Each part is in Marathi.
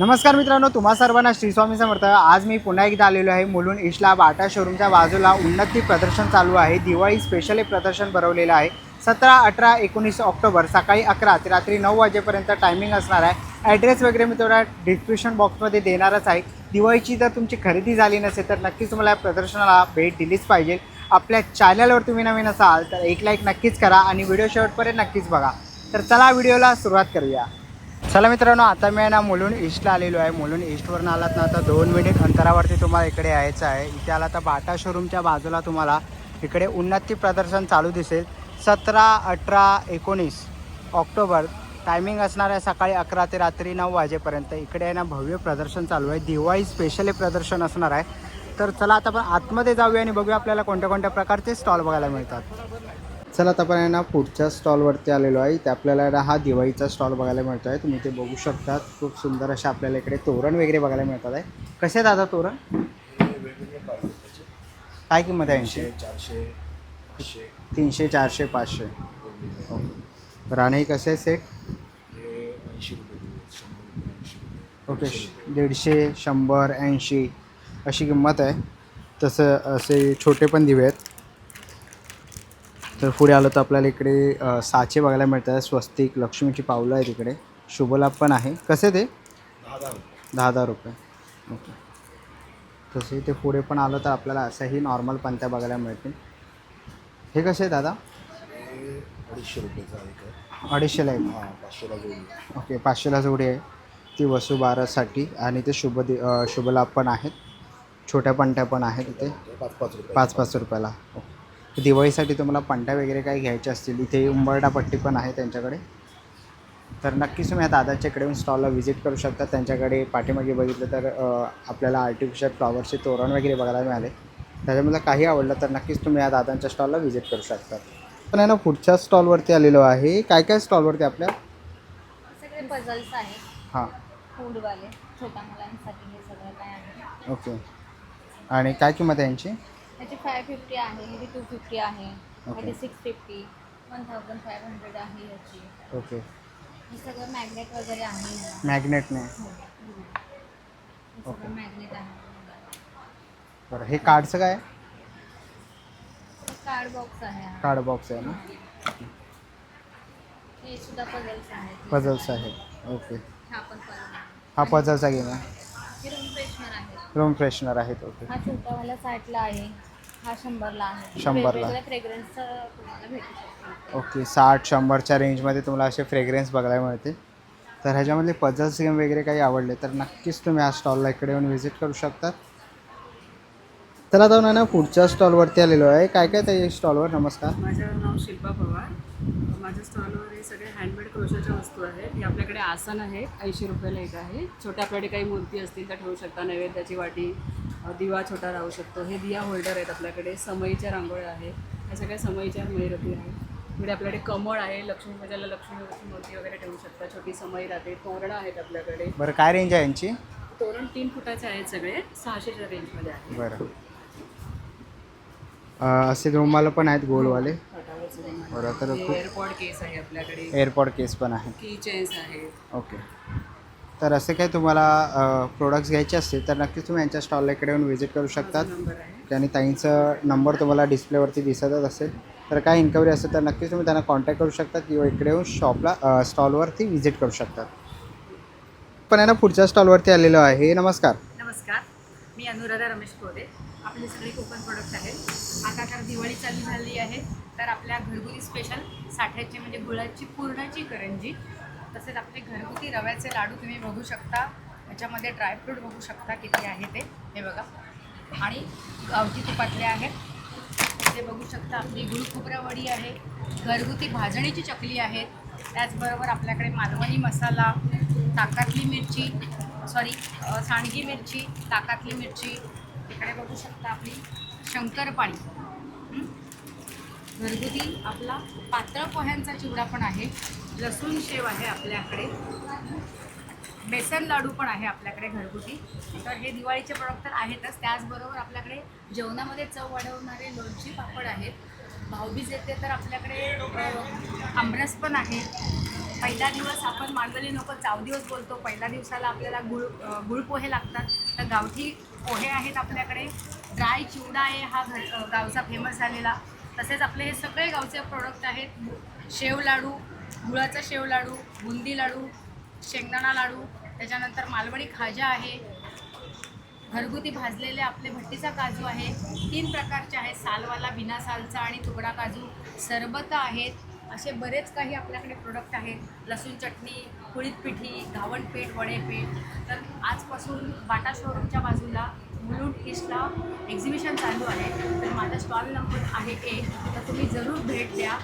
नमस्कार मित्रांनो तुम्हा सर्वांना श्री स्वामी समर्थ. आज मी पुन्हा एकदा आलेलो आहे मुलुंड इशला बाटा शोरूमच्या बाजूला. उन्नती प्रदर्शन चालू आहे. दिवाळी स्पेशल प्रदर्शन भरवलेलं आहे. सतरा अठरा एकोणीस ऑक्टोबर सकाळी अकरा ते रात्री नऊ वाजेपर्यंत टायमिंग असणार आहे. ॲड्रेस वगैरे मी तुम्हाला डिस्क्रिप्शन बॉक्समध्ये देणारच आहे. दिवाळीची जर तुमची खरेदी झाली नसेल तर नक्कीच तुम्हाला या प्रदर्शनाला भेट दिलीच पाहिजे. आपल्या चॅनलवर तुम्ही नवीन असाल तर एक लाईक नक्कीच करा आणि व्हिडिओ शेवटपर्यंत नक्कीच बघा. तर चला व्हिडिओला सुरुवात करूया. चला मित्रांनो आता मी आहे ना मुलून ईस्टला आलेलो आहे. मुलून ईस्टवरून आलात ना आता दोन मिनिट अंतरावरती तुम्हाला इकडे यायचं आहे. इथे आला तर बाटा शोरूमच्या बाजूला तुम्हाला इकडे उन्नती प्रदर्शन चालू दिसेल. सतरा अठरा एकोणीस ऑक्टोबर टायमिंग असणार आहे सकाळी अकरा ते रात्री नऊ वाजेपर्यंत. इकडे आहे ना भव्य प्रदर्शन चालू आहे. दिवाळी स्पेशल प्रदर्शन असणार आहे. तर चला आता आपण आतमध्ये जाऊया आणि बघूया आपल्याला कोणत्या कोणत्या प्रकारचे स्टॉल बघायला मिळतात. चला आता आपण आहे ना पुढच्या स्टॉलवरती आलेलो आहे. इथे आपल्याला ना हा दिवाळीचा स्टॉल बघायला मिळतो आहे. तुम्ही ते बघू शकता खूप सुंदर असे आपल्याला इकडे तोरण वगैरे बघायला मिळतात आहे. कसे दादा तोरण? काय किंमत आहे ऐंशी चारशे तीनशे चारशे पाचशे. राणे कसे सेट ऐंशी ओके दीडशे शंभर ऐंशी अशी किंमत आहे. तसं असे छोटे पण दिवे आहेत. तर पुढे आलो तर आपल्याला इकडे साचे बघायला मिळतात. स्वस्तिक लक्ष्मीची पावलं आहेत इकडे. शुभलाभ पण आहे. कसे ते? दहा दहा रुपये. रुपये ओके. तसे ते पुढे पण आलं तर आपल्याला असंही नॉर्मल पंत्या बघायला मिळतील. हे कसे आहे दादा? अडीचशे आहे अडीचशेला आहे पाचशेला जोडी. ओके पाचशेला जोडी आहे. ती वसुबारसाठी आणि ते शुभ शुभलाभ पण आहेत. छोट्या पंट्या पण आहेत इथे. पाच पाच रुपये पाच पाच रुपयाला. ओके. दिवाळीसाठी तुम्हाला पंट्या वगैरे काही घ्यायच्या असतील. इथे उंबरडा पट्टी पण आहे त्यांच्याकडे. तर नक्कीच तुम्ही या दादाच्या इकडे येऊन स्टॉलला व्हिजिट करू शकता. त्यांच्याकडे पाठीमागे बघितलं तर आपल्याला आर्टिफिशियल फ्लॉवरचे तोरण वगैरे बघायला मिळाले. त्याच्यामध्ये काही आवडलं तर नक्कीच तुम्ही या दादांच्या स्टॉलला व्हिजिट करू शकता. पण आहे ना पुढच्या स्टॉलवरती आलेलो आहे. काय काय स्टॉलवरती आपल्या? सगळे पझल्स आहेत. हां. फूडवाले छोट्या मुलांसाठी हे सगळं काय आहे. ओके. आणि काय किंमत आहे यांची? त्याची फाय फिफ्टी आहे ह्याची टू फिफ्टी आहे. ह्याची six fifty one thousand five hundred आहे ह्याची. ओके हे सगळं मॅग्नेट वगैरे आहे. ह्याला. मॅग्नेटने हो, हो. Okay. सगळं मॅग्नेट आहे. बरं हे कार्डचं काय? आहे कार्ड बॉक्स आहे हा. कार्ड बॉक्स आहे ना? हे सुद्धा पझल्स आहेत. पझल्स आहेत. ओके हा पण puzzle आहे. हा पझलचा गेम आहे हे रूम फ्रेशनर आहे रूम फ्रेशनर आहेत. ओके हा छोटावाला साठला आहे. हा शंभरला आहे. शंभरला. वेगवेगळ्या फ्रेग्रन्सचं तुम्हाला भेटू शकतो ओके साठ शंभरच्या रेंजमध्ये तुम्हाला असे फ्रेग्रन्स बघायला मिळते तर ह्याच्यामधले पझल्स गेम वगैरे काही आवडले तर नक्कीच तुम्ही हा स्टॉलला इकडे येऊन व्हिजिट करू शकता तर आता ना पुढच्या स्टॉलवरती आलेलो आहे. काय काय त्या स्टॉलवर नमस्कार. माझं नाव शिल्पा पवार. माझ्या स्टॉलवर हे सगळे हँडमेड क्रोशाच्या वस्तू आहेत. ही आपल्याकडे आसन आहे ऐंशी रुपयाला एक आहे. छोट्या आपल्याकडे काही मूर्ती असतील तर ठेवू शकता. नैवेद्याची वाटी दिवा छोटा राहू शकतो. हे दिया होल्डर आहेत आपल्याकडे. समईच्या रांगोळ्या आहेत. ह्या सगळ्या समईच्या मेहरती आहेत. इकडे आपल्याकडे कमळ आहे. लक्ष्मी पूजेला लक्ष्मी मूर्ती वगैरे ठेवू शकता. छोटी समई राहते. तोरणं आहेत आपल्याकडे. बरं काय रेंज आहे यांची? तोरण तीन फुटाचे आहेत सगळे. सहाशेच्या रेंजमध्ये आहे. बरं. असे रुमाल पण आहेत गोलवाले. बरं तर खूप एअरपॉड केस आहे आपल्याकडे. एअरपॉड केस पण आहे. की चेन्स आहेत. ओके तर असे काही तुम्हाला प्रोडक्ट्स घ्यायचे असतील तर नक्कीच तुम्ही यांच्या स्टॉलला इकडे येऊन व्हिजिट करू शकतात. आहे. आणि ताईंचं नंबर तुम्हाला डिस्प्लेवरती दिसतच असेल तर काय इन्क्वायरी असेल तर नक्कीच तुम्ही त्यांना कॉन्टॅक्ट करू शकता किंवा इकडे येऊन शॉपला स्टॉलवरती व्हिजिट करू शकतात. पण आहे ना पुढच्या स्टॉलवरती आलेलो आहे. नमस्कार. नमस्कार. मी अनुराधा रमेश कोरे. आपले सगळे कोकण प्रोडक्ट आहेत. आता तर दिवाळी चालू झाली आहे. तर आपल्या घरगुती स्पेशल साठ्याची म्हणजे गुळाची पूर्णाची करंजी तसेच आपले घरगुती रव्याचे लाडू तुम्ही बघू शकता. याच्यामध्ये ड्रायफ्रूट बघू शकता किती आहे ते. हे बघा. आणि गावठी तुपातले आहेत ते बघू शकता आपली गुळ वडी आहे. घरगुती भाजणीची चकली आहे. त्याचबरोबर आपल्याकडे मालवणी मसाला ताकातली मिरची सॉरी सांडगी मिरची ताकातली मिरची. इकडे बघू शकता आपली शंकरपाळी. घरगुती आपला पातळ पोह्यांचा चिवडा पण आहे. लसूण शेव आहे आपल्याकडे. बेसन लाडू पण आहे आपल्याकडे घरगुती. तर हे दिवाळीचे प्रॉडक्ट तर आहेतच. त्याचबरोबर आपल्याकडे जेवणामध्ये चव वाढवणारे लोणची पापड आहेत. भाऊबीज येते तर आपल्याकडे आमरस पण आहे. पहिला दिवस आपण मांडवली नको चाव दिवस बोलतो. पहिल्या दिवसाला आपल्याला गुळ गुळ पोहे लागतात. तर गावठी पोहे आहेत आपल्याकडे. ड्राय चिवडा आहे हा घर गावचा फेमस झालेला. तसेच आपले हे सगळे गावचे प्रोडक्ट आहेत. शेव लाडू गुळाचा शेव लाडू बुंदी लाडू शेंगदाणा लाडू त्याच्यानंतर मालवणी खाजा आहे. घरगुती भाजलेले आपले भट्टीचा काजू आहे. तीन प्रकारचे आहेत. सालवाला बिना सालचा आणि तुकडा काजू. सरबत आहेत. असे बरेच काही आपल्याकडे प्रोडक्ट आहेत. लसूण चटणी कुळीत पिठी घावण पीठ वडे पीठ तर आजपासून बाटा शोरूमच्या बाजूला ईस्टला एक्झिबिशन चालू आहे तर माझा स्टॉल नंबर आहे एक तर तुम्ही जरूर भेट द्या.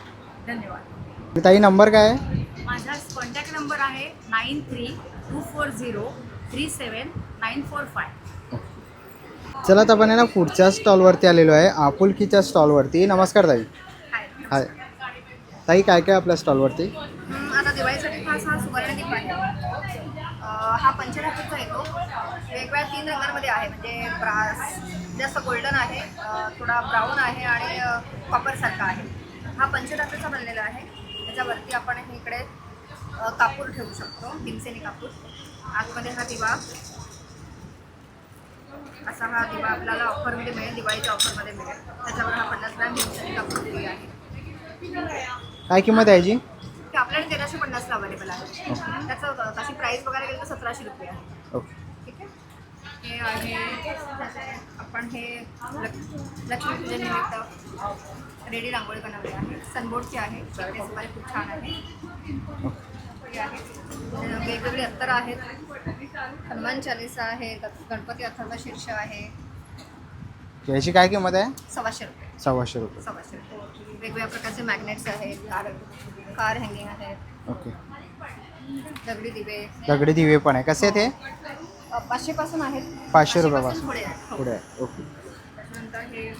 धन्यवाद. ताई नंबर काय आहे? माझा कॉन्टॅक्ट नंबर आहे nine three two four zero three seven nine four five चला आता आपण आहे ना पुढच्या स्टॉलवरती आलेलो आहे आपुलकीच्या स्टॉलवरती नमस्कार ताई. हाय ताई काय काय आपल्या स्टॉलवरती आता दिवाळीसाठी खास हा सुवर्णदीप आहे. अं, हा पंचधातूचा येतो. वेगवेगळ्या तीन रंगांमध्ये आहे. म्हणजे ब्रास जास्त गोल्डन आहे थोडा ब्राऊन आहे आणि कॉपरसारखा आहे. हा पंचधातूचा बनलेला आहे. त्याच्यावरती आपण हे इकडे कापूर ठेवू शकतो भीमसेनी कापूर. आतमध्ये हा दिवा. असा हा दिवा आपल्याला ऑफरमध्ये मिळेल दिवाळीच्या ऑफरमध्ये मिळेल. त्याच्यावर हा पन्नास ग्रॅम भीमसेनी कापूर फ्री आहे. काय किंमत आहे ते आपल्याकडे तेराशे पन्नासला अवेलेबल आहे. त्याचं तशी प्राईस वगैरे गेली तर सतराशे रुपये आहे. ओके. हे आहे त्याचे आपण हे लक- लक्ष्मीपूजन निमित्त रेडी रांगोळी बनवली आहे. सनबोर्डची आहे. ते सुमारे खूप छान आहे. वेगवेगळी अत्तर आहेत. हनुमान चालिसा आहे. गणपती अथर्व शीर्ष आहे. याची काय किंमत आहे? सव्वाशे रुपये. सव्वाशे रुपये. सव्वाशे रुपये. वेगवेगळ्या प्रकारचे मॅग्नेट्स आहेत. कार कार हँगिंग आहेत. ओके. दगडी दिवे. दगडी दिवे पण आहे. कसे आहेत अ, पाचशेपासून आहेत. पाचशे रुपयापासून. पुढे आहेत. हो. पुढे आहे ओके. हे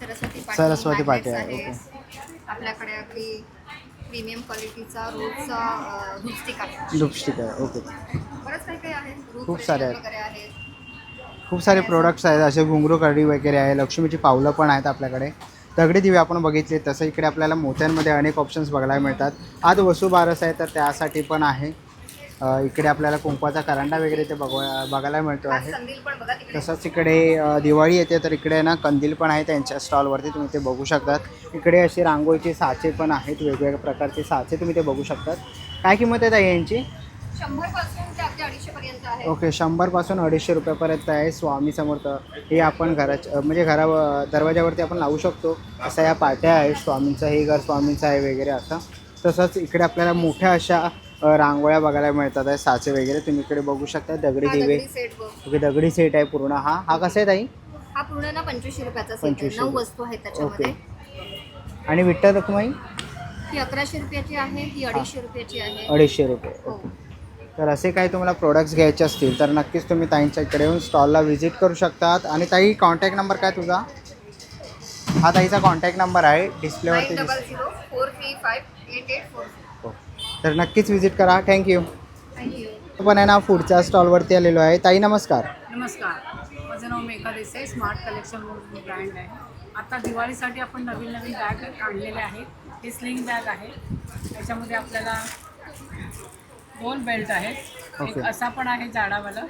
सरस्वती पाटी सरस्वती पाटी magnets आहे, आहेत. आपल्याकडे अगदी प्रीमियम क्वालिटीचा रोजचा अ, धूपस्टिक आहे. लिपस्टिक आहे. ओके. बरंच काही काही आहे रूप खूप सारे आहेत. वगैरे आहेत. खूप सारे प्रोडक्ट्स आहेत. असे घुंगरू कडी वगैरे आहे. लक्ष्मीची पावलं पण आहेत आपल्याकडे. दगडी दिवे आपण बघितले. तसं इकडे आपल्याला मोत्यांमध्ये अनेक ऑप्शन्स बघायला मिळतात. आज वसुबारस आहे तर त्यासाठी पण आहे. इकडे आपल्याला कुंकवाचा करंडा वगैरे ते बघ बघायला मिळतो आहे. तसंच इकडे दिवाळी येते तर इकडे ना कंदील पण आहे त्यांच्या स्टॉलवरती तुम्ही ते बघू शकतात. इकडे अशी रांगोळीचे साचे पण आहेत वेगवेगळ्या प्रकारचे साचे तुम्ही ते बघू शकतात. काय किंमत आहे यांची? ओके शंभरपासून अडीचशे रुपयापर्यंत आहे स्वामी समर्थ. हे आपण घराच्या म्हणजे घरा दरवाजावरती आपण लावू शकतो. अशा या पाट्या आहेत स्वामींचं हे घर स्वामींचं आहे वगैरे असं. तसंच इकडे आपल्याला मोठ्या अशा रांगोळ्या बघायला मिळतात आहे साचे वगैरे. तुम्ही इकडे बघू शकता. दगडी हा दिवे दगडी सेट बघ. ओके दगडी सेट आहे पूर्ण. हा हा कसा आहे ताई? हा पूर्ण ना पंचवीसशे रुपयाचा सेट आहे. 2500 नऊ रुपये. वस्तू आहेत त्याच्यामध्ये. आणि विठ्ठल रखुमाई? ही अकराशे रुपयाची आहे ही. अडीचशे रुपयाची आहे. अडीचशे रुपये. हो. ओके. तर असे काही तुम्हाला प्रोडक्ट्स घ्यायचे असतील तर नक्कीच तुम्ही ताईंच्या इकडे येऊन स्टॉलला व्हिजिट करू शकतात. आणि ताई कॉन्टॅक्ट नंबर काय तुझा? हा ताईचा कॉन्टॅक्ट नंबर आहे. डिस्प्लेवरती नाईन दिसतो double zero four three five eight eight four. तर नक्कीच व्हिजिट करा. थँक्यू थँक्यू आपण आहे ना पुढच्या स्टॉलवरती आलेलो आहे. ताई नमस्कार. नमस्कार. माझं नाव मेघा देसाई स्मार्ट कलेक्शन म्हणून ब्रँड आहे. आता दिवाळीसाठी आपण नवीन नवीन बॅग आणलेले आहेत. हे स्लिंग बॅग आहे. त्याच्यामध्ये आपल्याला दोन बेल्ट आहेत एक. असा पण आहे जाडावाला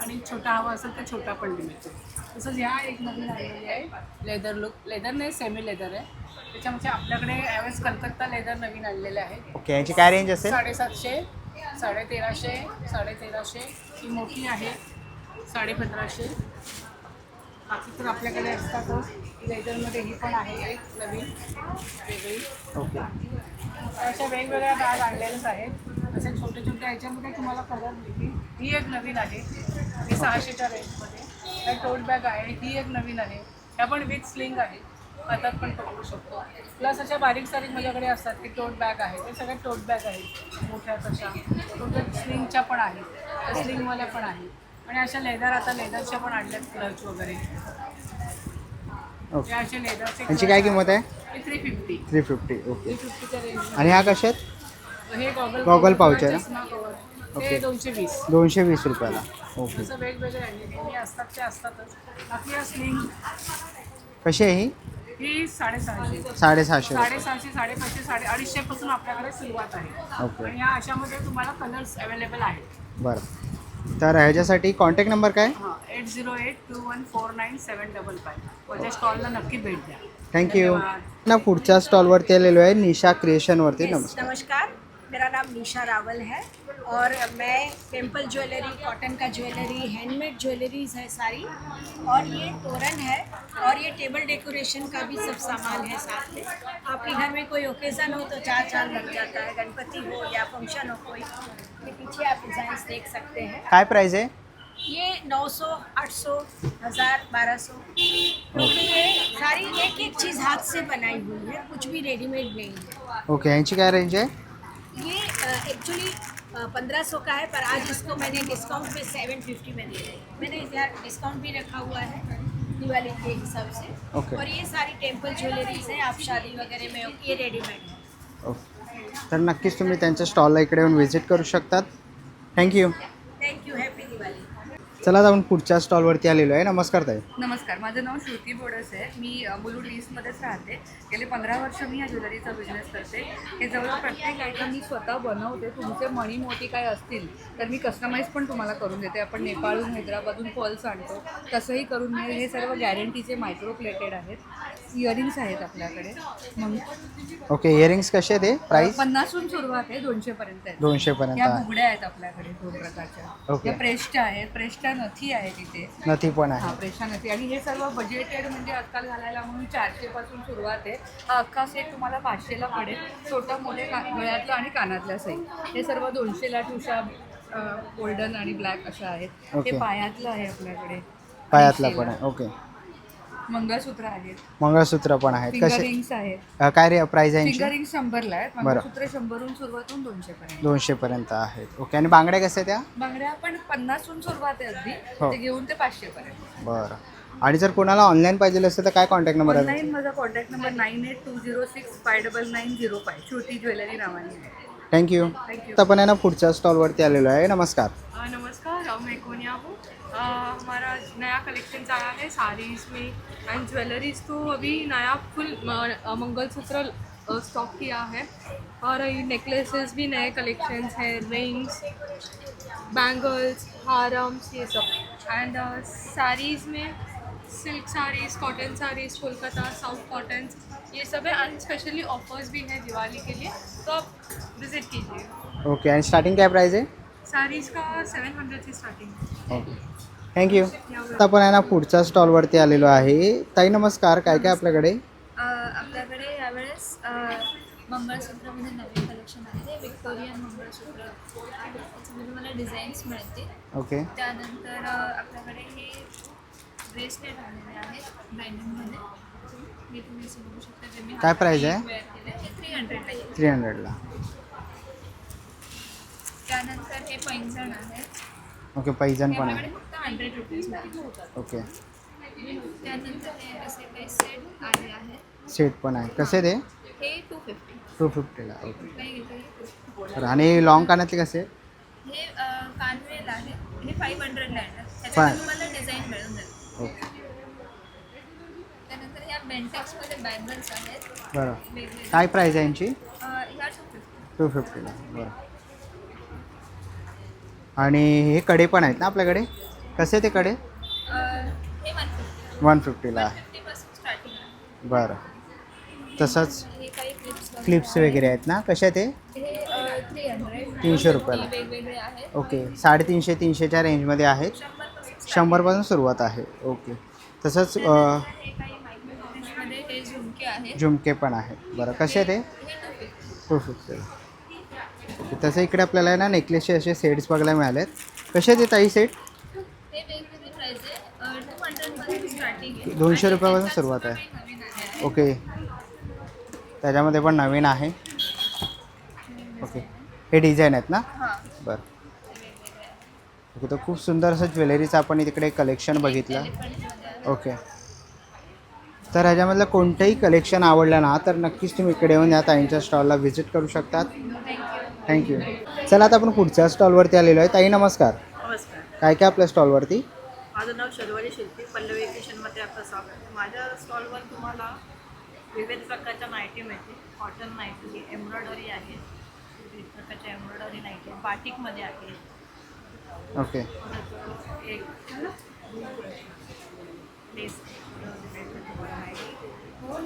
आणि छोटा हवा असेल तर छोटा पण मिळतो. तसंच ह्या एक नवीन आलेली आहे. लेदर लुक लेदर नाही सेमी लेदर आहे. त्याच्यामध्ये आपल्याकडे यावेळेस कलकत्ता लेदर नवीन आणलेले आहेत. ओके यांची काय रेंज असेल? साडेसातशे साडेतेराशे साडेतेराशे. ही मोठी आहे साडेपंधराशे. बाकी तर आपल्याकडे असतातच लेदरमध्ये ही पण आहे एक नवीन वेगळी. ओके अशा वेगवेगळ्या बॅग आणलेल्याच आहेत. अशा छोट्या छोट्या ह्याच्यामध्ये तुम्हाला कलर मिळतील ही एक नवीन आहे. ही सहाशेच्या रेंजमध्ये ह्या टोट बॅग आहे ही एक नवीन आहे. ह्या पण विथ स्लिंग आहे. हातात पण पकडू शकतो. प्लस अशा बारीक सारीक माझ्याकडे असतात की टोट बॅग आहे. ते सगळ्या टोट बॅग आहेत. मोठ्या तशा. टोटल स्लिंगच्या पण आहेत. त्या स्लिंगवाल्या पण आहेत. आणि अशा लेदर आता लेदरच्या पण आणल्यात क्लच वगैरे. ओके या अशा लेदरचे यांची काय किंमत आहे? Three fifty three fifty okay three फिफ्टीच्या range आणि ह्या कशा आहेत? हे गॉगल pouch आहे ना? ते दोनशे वीस. दोनशे वीस रुपयाला. ओके. असं वेगवेगळे आहे. नेहमी असतात ते असतातच. बाकी या स्लिंग कशी आहे ही? ही साडेसहाशे. साडेसहाशे रुपये. साडेसहाशे साडेपाचशे साडे अडीचशे पासून आपल्याकडे सुरुवात आहे. ओके. आणि या अशामध्ये तुम्हाला कलर्स अवेलेबल आहेत. बरं. तर ह्याच्यासाठी कॉन्टॅक्ट नंबर काय? हां eight zero eight two one four nine seven double five माझ्या स्टॉलला नक्की भेट द्या. थँक्यू धन्यवाद. ना पुढच्या स्टॉलवरती आलेलो आहे निशा क्रिएशनवरती नमस्कार. नमस्कार. मेरा नाम निशा रावल है और मैं टेंपल ज्वेलरी कॉटन का ज्वेलरी हैंडमेड ज्वेलरीज है सारी। और ये तोरण है और ये टेबल डेकोरेशन का भी सब सामान है साथ में। आपके घर में कोई ओकेज़न हो तो चार चार लग जाता है। गणपति हो या फ़ंक्शन हो कोई ये पीछे आप डिज़ाइन देख सकते हैं। काय प्राईस आहे ये 900, 800, हज़ार बारह सौ। क्योंकि ये सारी एक एक चीज़ हाथ से बनाई हुई है कुछ भी रेडीमेड नहीं है। ओके यांची काय रेंज आहे ये एक्चुअली पंद्रह सौ का है पर आज इसको मैंने डिस्काउंट पे सेवन फिफ्टी में दे रही मैंने यार डिस्काउंट भी रखा हुआ है दिवाली के हिसाब से। Okay. और ये सारी टेंपल ज्वेलरीज है आप शादी वगैरह में ये रेडीमेड है। ओके तर नक्कीच तुम्ही त्यांच्या स्टॉलला इकडे येऊन व्हिजिट करू शकतात. Thank you thank you happy Diwali चला आता आपण पुढच्या स्टॉलवरती आलेलो आहे. नमस्कार ताई. नमस्कार माझं नाव श्रुती बोडस आहे. मी अ, ईस्टमध्येच राहते. गेले पंधरा वर्ष मी या ज्वेलरीचा बिझनेस करते. हे जवळ प्रत्येक आयटम मी स्वतः बनवते. तुमचे मणी मोती काय असतील तर मी कस्टमाइज पण तुम्हाला करून देते. आपण नेपाळहून हैदराबादहून पल्स आणतो. तसंही करून मिळेल हे सर्व गॅरंटीचे मायक्रो प्लेटेड आहेत. इयरिंग्स आहेत आपल्याकडे. मग ओके इयरिंग्स कसे आहेत प्राईस पन्नासहून सुरुवात आहे दोनशेपर्यंत आहे. दोनशेपर्यंत या बुगड्या आहेत आपल्याकडे दोन प्रकारच्या. ओके. या प्रेस्टा आहेत प्रेस्टा नथी आहे तिथे. नथी पण हा आहे प्रेशा नथी. आणि हे सर्व बजेटेड म्हणजे आजकाल घालायला म्हणून चारशे पासून सुरुवात आहे. हा अख्खा सेट तुम्हाला पाचशेला पडेल छोटं मोठे का गळ्यातलं आणि कानातल्या सहित हे सर्व दोनशेला ठुशा गोल्डन आणि ब्लॅक अशा आहेत. हे पायातलं आहे आपल्याकडे. पायातला 80 पण. आहे. ओके. मंगळसूत्र आहेत. मंगळसूत्र पण आहेत. फिंगर कसे? रिंग्स आहेत. अ, काय रे प्राईस आहे फिंगर यांची रिंग शंभरला आहेत. मंगळसूत्र शंभरहून सुरुवात होऊन दोनशेपर्यंत. दोनशेपर्यंत आहेत. ओके आणि बांगड्या आहेत त्या? बांगड्या पण पन्नासहून सुरुवात आहे अगदी. हो. ते घेऊन ते पाचशेपर्यंत. बरं. आणि जर कोणाला ऑनलाईन पाहिजे असेल तर काय कॉन्टॅक्ट नंबर आहे ऑनलाईन माझा contact number nine eight two zero six five double nine zero five Shruti jewellery नावाने. आहे थँक्यू थँक्यू तर आपण आहे ना पुढच्या स्टॉलवरती आलेलो आहे. नमस्कार. नमस्कार. मैं कोनिया हूँ. हमारा नया कलेक्शन आया है साड़ीज़ में एंड ज्वेलरीज तो अभी नया फुल मंगलसूत्र स्टॉक किया है। और ये नेकलेसेस भी नए कलेक्शंस हैं रिंग्स बैंगल्स हारम्स ये सब। एंड साड़ीज़ में silk saris cotton saris, Kolkata south cotton ये सब है। एंड स्पेशली ऑफर्स भी हैं दिवाली के लिए तो आप विज़िट कीजिए। ओके एंड स्टार्टिंग क्या प्राईस आहे साड़ीज़ का सेवन हंड्रेड से स्टार्टिंग है ओके थँक्यू आता आपण आहे ना पुढच्या स्टॉलवरती आलेलो आहे. ताई नमस्कार. काय काय आपल्याकडे? अ, आपल्याकडे यावेळेस अ, मंगळसूत्रामध्ये नवीन कलेक्शन आहे. विक्टोरियन मंगळसूत्र. त्याच्यामध्ये मला डिझाईन्स मिळतील. ओके त्यानंतर आपल्याकडे हे ब्रेसलेट आलेले आहेत ब्रँडिंगमध्ये मी तुम्ही असं बघू शकता. जे मी काय price आहे? हे थ्री हंड्रेडला थ्री हंड्रेडला त्यानंतर हे पैंजण आहेत ओके पैजण पण आहे. फक्त हंड्रेड होतात ओके. त्यानंतर हे असे काही सेट आले आहेत. सेट पण आहे. कसे ते? हे टू फिफ्टी टू फिफ्टीला ओके. काही घेतलं हे 250. बरं आणि लॉंग कानातले कसे? हे अ, कानवेल आहे. हे फाईव्ह हंड्रेडला येणार Five. त्याच्यामध्ये तुम्हाला डिझाईन मिळून जाईल. ओके. त्यानंतर ह्या बेंटेक्समध्ये बँगल्स आहेत. बरं. वेगवेगळे. काय प्राईस आहे यांची? अ, ह्या टू फिफ्टी टू फिफ्टीला बरं. आणि हे कडे पण आहेत ना आपल्याकडे? कसे ते कडे? वन फिफ्टी वन फिफ्टीला बरं. तसंच क्लिप्स वगैरे आहेत. ना? कसे ते? तीनशे रुपयाला. ओके. साडेतीनशे तीनशेच्या रेंजमध्ये आहेत. शंभरपासून सुरुवात आहे. ओके. तसंच झुमके पण आहेत. बरं. कसे ते? टू फिफ्टी तसं इकडे आपल्याला आहे ना नेकलेसचे असे सेट्स बघायला मिळालेत. कसे ते ताई सेट हे दोनशे रुपयापासून सुरुवात आहे. ओके त्याच्यामध्ये पण नवीन आहे. ओके हे डिझाईन आहेत ना? हां. बरं. ओके तर खूप सुंदर असं ज्वेलरीचं आपण तिकडे कलेक्शन बघितलं. ओके तर ह्याच्यामधलं कोणतंही कलेक्शन आवडलं ना तर नक्कीच तुम्ही इकडे येऊन या ताईंच्या स्टॉलला व्हिजिट करू शकतात. थँक्यू चला आता आपण पुढच्या स्टॉलवरती आलेलो आहे. ताई नमस्कार. नमस्कार. काय काय आपल्या स्टॉलवरती? माझं नाव शर्वरी शिल्पी पल्लवी किचनमध्ये आपलं स्वागत आहे. माझ्या स्टॉलवर तुम्हाला विविध प्रकारच्या नाईटी मिळतील. कॉटन नाईटी एम्ब्रॉयडरी आहे. विविध प्रकारच्या एम्ब्रॉयडरी नाईटी बाटिकमध्ये आहे. ओके परत एक लेस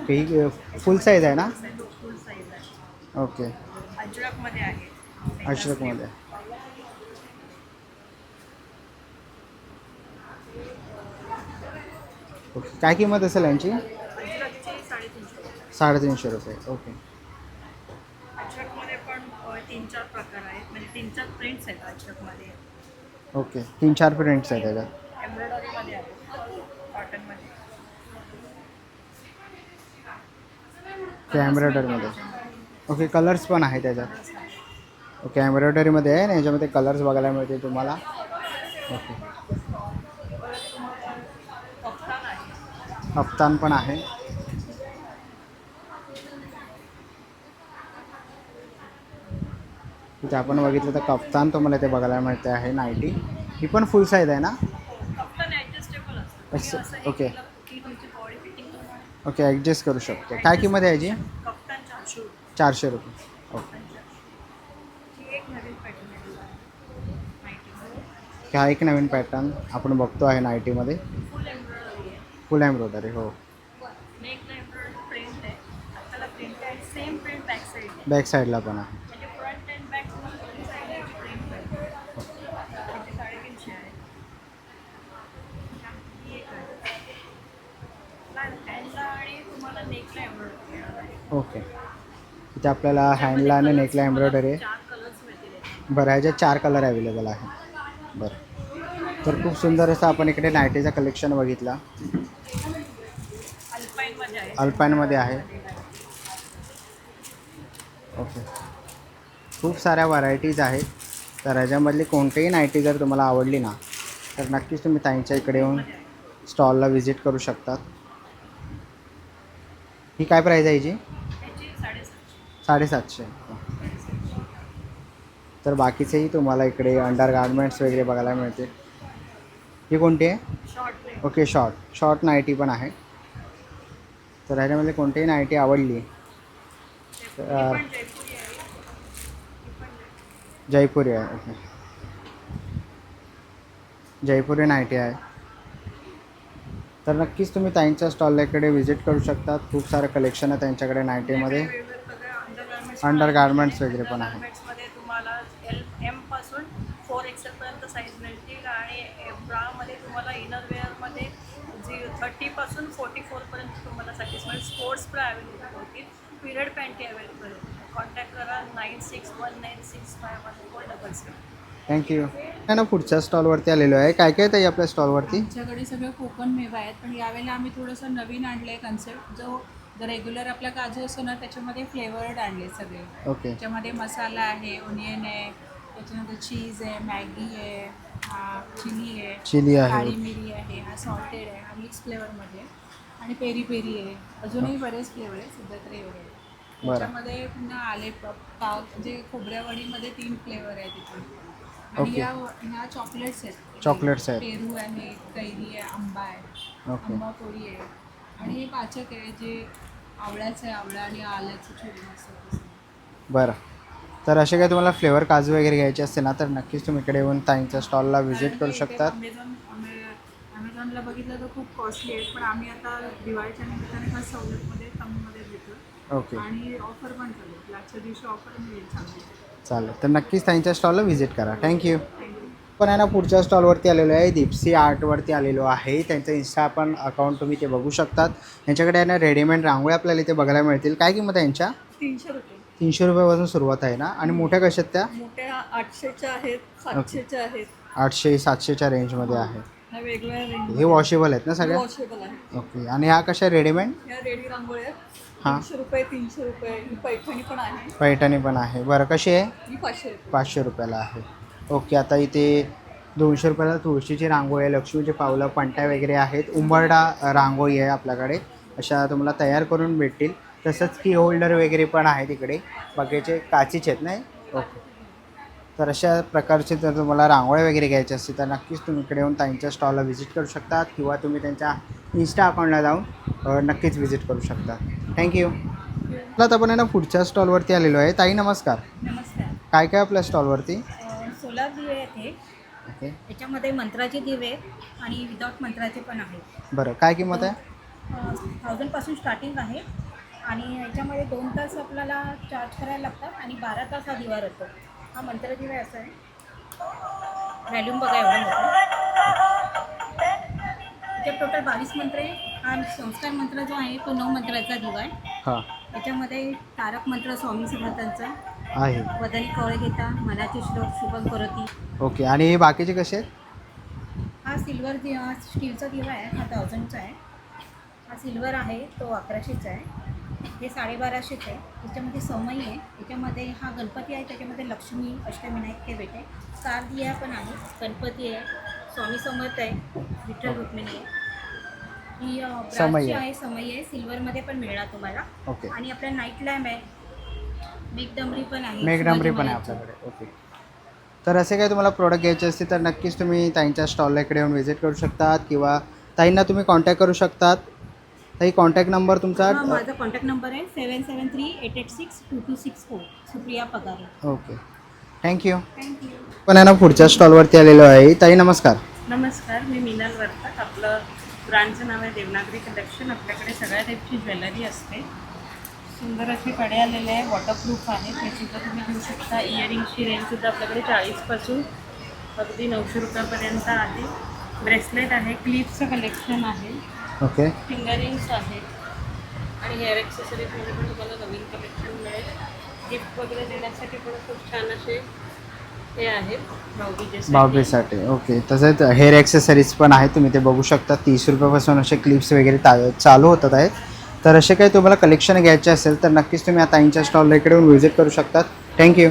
ही फुल साईज आहे ना? फुल साईज आहे. ओके अजरकमध्ये आहे. अशरकमध्ये ओके काय किंमत असेल यांची? साडेतीनशे रुपये. ओके तीन चार प्रकार आहेत. म्हणजे तीन चार प्रिंट्स आहेत अजरकमध्ये ओके तीन चार प्रिंट्स आहेत त्याच्यात एम्ब्रॉयडरीमध्ये आहे कॉटनमध्ये ओके एम्ब्रॉयडरीमध्ये ओके कलर्स पण आहे त्याच्यात ओके एम्ब्रॉयडरीमध्ये आहे आणि याच्यामध्ये कलर्स बघायला मिळते तुम्हाला. ओके. कप्तान पण आहे. इथे आपण बघितलं तर कप्तान तुम्हाला ते बघायला मिळते आहे नाईटी ही पण फुल साईज आहे ना? हे ओके. ओके ॲडजस्ट करू शकतो. काय किंमत आहे याची? चारशे रुपये चारशे रुपये ओके ही एक नवीन पॅटर्न आहे नाईटीमध्ये हा एक नवीन पॅटर्न आपण बघतो आहे नायटीमध्ये फुल एम्ब्रॉयडरी हो. बॅक साईडला पण आहे. ओके इथे आपल्याला हँडला आणि नेकला एम्ब्रॉयडरी आहे. बरं ह्याच्यात चार कलर अवेलेबल आहे बरं. तर खूप सुंदर असं आपण इकडे नायटीचं कलेक्शन बघितला. अल्पाईनमध्ये आहे. ओके. खूप साऱ्या व्हरायटीज आहेत. तर ह्याच्यामधली कोणतीही नायटी जर तुम्हाला आवडली ना तर नक्कीच तुम्ही ताईंच्या इकडे येऊन स्टॉलला व्हिजिट करू शकतात. ही काय प्राईज आहे हिची? साडेसातशे. साडेसातशे. तर बाकीचेही तुम्हाला इकडे अंडर गार्मेंट्स वगैरे बघायला मिळते ही कोणती आहे? ओके शॉर्ट शॉर्ट नाईटी पण आहे. तर ह्याच्यामध्ये कोणतीही नाईटी आवडली. तर जयपुरी आहे. ही ओके जयपुरी नाईटी आहे. तर नक्कीच तुम्ही ताईंच्या स्टॉलला इकडे व्हिजिट करू शकतात. खूप सारं कलेक्शन आहे त्यांच्याकडे नाईटीमध्ये अंडरगार्मेंट्स अंडर गार्मेंट्स वगैरे पण आहे गार्मेंट्समध्ये तुम्हाला एल एमपासून फोर एक्सेलपर्यंत साईज मिळतील आणि ब्रामध्ये तुम्हाला इनर वेअरमध्ये जी थर्टीपासून फोर्टी फोरपर्यंत तुम्हाला मिळेल स्पोर्ट्स पण अवेलेबल होतील. पिरियड पॅन्टी अवेलेबल होतील. कॉन्टॅक्ट करा nine six one nine six five one four double seven thank you ना पुढच्या स्टॉलवरती आलेलो आहे. काय काय ताई आपल्या स्टॉलवरती आमच्याकडे सगळं कोकण मेवा आहेत. पण यावेळेला आम्ही थोडंसं नवीन आणलं आहे कन्सेप्ट जो जो रेग्युलर आपला काजू असतो ना त्याच्यामध्ये फ्लेवर्ड आणले सगळे. ओके त्याच्यामध्ये मसाला आहे ओनियन आहे त्याच्यानंतर चीज आहे मॅगी आहे. हा चिली आहे चिली आहे काळी मिरी आहे हा सॉल्टेड आहे हा मिक्स फ्लेवरमध्ये आहे. आणि पेरी पेरी आहे अजूनही बरेच फ्लेवर आहे सध्या तर एवढे आहे. बरं. त्याच्यामध्ये पुन्हा आले प- पाव म्हणजे खोबऱ्या वडीमध्ये तीन फ्लेवर आहे तिथे आणि. या ह्या चॉकलेट्स आहेत चॉकलेट्स आहेत. पेरू आहे कैरी आहे आंबा आहे आंबा पोळी आहे आणि हे पाचक आहे जे आवळ्याचं आहे आवळा आणि आल्याचं असतं तसं. बरं तर असे काही तुम्हाला फ्लेवर काजू वगैरे घ्यायचे असते ना तर नक्कीच तुम्ही इकडे येऊन ताईंच्या स्टॉलला व्हिजिट करू शकतात. अमेझॉनला बघितलं तर खूप कॉस्टली आहेत पण आम्ही आता दिवाळीच्या निमित्ताने खास सवलतमध्ये कमीमध्ये देतो. ओके आणि ऑफर पण चालू दिवशी ऑफर मिळेल चांगली. चालेल. तर नक्कीच त्यांच्या स्टॉलला व्हिजिट करा. थँक्यू पण आहे ना पुढच्या स्टॉलवरती आलेलो आहे दीप्सी आर्टवरती आलेलो आहे. त्यांचं इन्स्टा पण अकाउंट तुम्ही ते बघू शकतात. यांच्याकडे आहे ना रेडीमेड रांगोळी आपल्याला इथे बघायला मिळतील. काय किंमत आहे यांच्या? तीनशे रुपये. तीनशे रुपयापासून सुरुवात आहे ना? आणि मोठ्या कशात त्या? मोठ्या आठशेच्या आहेत सातशेच्या आहेत. आठशे सातशेच्या रेंजमध्ये आहे. ह्या वेगळ्या रेंज हे वॉशेबल आहेत ना सगळ्या? वॉशेबल आहे ओके. आणि ह्या कशा रेडीमेड ह्या रेडी रांगोळ्या आहेत. हां. तीनशे रुपये तीनशे रुपये. ही पैठणी पण आहे. पैठणी पण आहे. बरं कशी आहे? ही पाचशे रुपये. पाचशे रुपयाला आहे. ओके आता इथे दोनशे रुपयाला तुळशीची रांगोळी आहे लक्ष्मीचे पावलं पंट्या वगैरे आहेत. उंबरडा अ, रांगोळी आहे आपल्याकडे. अशा तुम्हाला तयार करून भेटतील. तसंच की होल्डर वगैरे पण आहे तिकडे. बाकीचे काचीचे आहेत नाही ओके. तर अशा प्रकारचे जर तुम्हाला रांगोळ्या वगैरे घ्यायचे असतील तर नक्कीच तुम्ही इकडे येऊन त्यांच्या स्टॉलला व्हिजिट करू शकता किंवा तुम्ही त्यांच्या इन्स्टा अकाउंटला जाऊन नक्कीच व्हिजिट करू शकता. थँक्यू आता आपण आहे ना पुढच्या स्टॉलवरती आलेलो आहे. ताई नमस्कार. नमस्कार. काय काय आपल्या स्टॉलवरती सोलार दिवे आहेत हे. ओके. याच्यामध्ये मंत्राचे दिवे आणि विदाउट मंत्राचे पण आहेत. बरं काय किंमत आहे? थाउजंडपासून स्टार्टिंग आहे. आणि याच्यामध्ये दोन तास आपल्याला चार्ज करायला लागतात आणि बारा तास हा दिवा राहतो. हा मंत्र दिवा असा आहे. व्हॅल्यूम बघा एवढा मोठा. याच्यात टोटल बावीस मंत्र आहे. हा संस्कार मंत्र जो आहे तो नऊ मंत्राचा दिवा आहे. हां. याच्यामध्ये तारक मंत्र स्वामी समर्थांचा आहे. वदनी कवळे घेता मनाचे श्लोक शुभम करती. ओके आणि हे बाकीचे कसे आहेत? हा सिल्वर स्टीलचा दिवा आहे. हा थाउजंडचा आहे. हा सिल्वर आहे तो अकराशेचा आहे. हे साडेबाराशेच आहे. याच्यामध्ये समई आहे. याच्यामध्ये हा गणपती आहे. त्याच्यामध्ये लक्ष्मी अष्टविनायक ते भेटे स्टार दिया पण आहे. गणपती आहे. स्वामी समर्थ आहे. विठ्ठल रुक्मिणी आहे. ही ब्रासची आहे. आहे समई आहे. सिल्वरमध्ये पण मिळणार तुम्हाला. ओके. आणि आपल्या नाईट लॅम्प आहे. मेघडंबरी पण आहे. मेघडांबरी पण आहे आपल्याकडे. ओके. तर असे काही तुम्हाला प्रोडक्ट घ्यायचे असतील तर नक्कीच तुम्ही ताईंच्या स्टॉलला इकडे येऊन व्हिजिट करू शकतात किंवा ताईंना तुम्ही कॉन्टॅक्ट करू शकतात. ताई कॉन्टॅक्ट नंबर तुमचा हा माझा कॉन्टॅक्ट नंबर आहे seven seven three eight eight six two two six four Supriya Pagare. Okay thank you thank you पण आहे ना पुढच्या स्टॉलवरती आलेलो आहे. ताई नमस्कार. नमस्कार मी मीनल वर्तक. आपलं ब्रँडचं नाव आहे देवनागरी कलेक्शन. आपल्याकडे सगळ्या टाईपची ज्वेलरी असते. सुंदर असे कडे आलेले आहे वॉटरप्रूफ आहे. ते सुद्धा तुम्ही घेऊ शकता. इयरिंगची रेंजसुद्धा आपल्याकडे चाळीसपासून अगदी नऊशे रुपयापर्यंत आहे. ब्रेसलेट आहे क्लिपचं कलेक्शन आहे. ओके. फिंगरिंग्स आहे आणि हेअर ॲक्सेसरीजमध्ये पण तुम्हाला नवीन कलेक्शन मिळेल. गिफ्ट वगैरे देण्यासाठी पण खूप छान असे हे आहेत. ओके. तसेच हेअर ॲक्सेसरीज पण आहेत. तुम्ही ते बघू शकता. तीस रुपयापासून असे क्लिप्स वगैरे ता चालू होतात आहेत. तर असे काही तुम्हाला कलेक्शन घ्यायचे असेल तर नक्कीच तुम्ही आता ताईंच्या स्टॉलला इकडे येऊन व्हिजिट करू शकतात. थँक्यू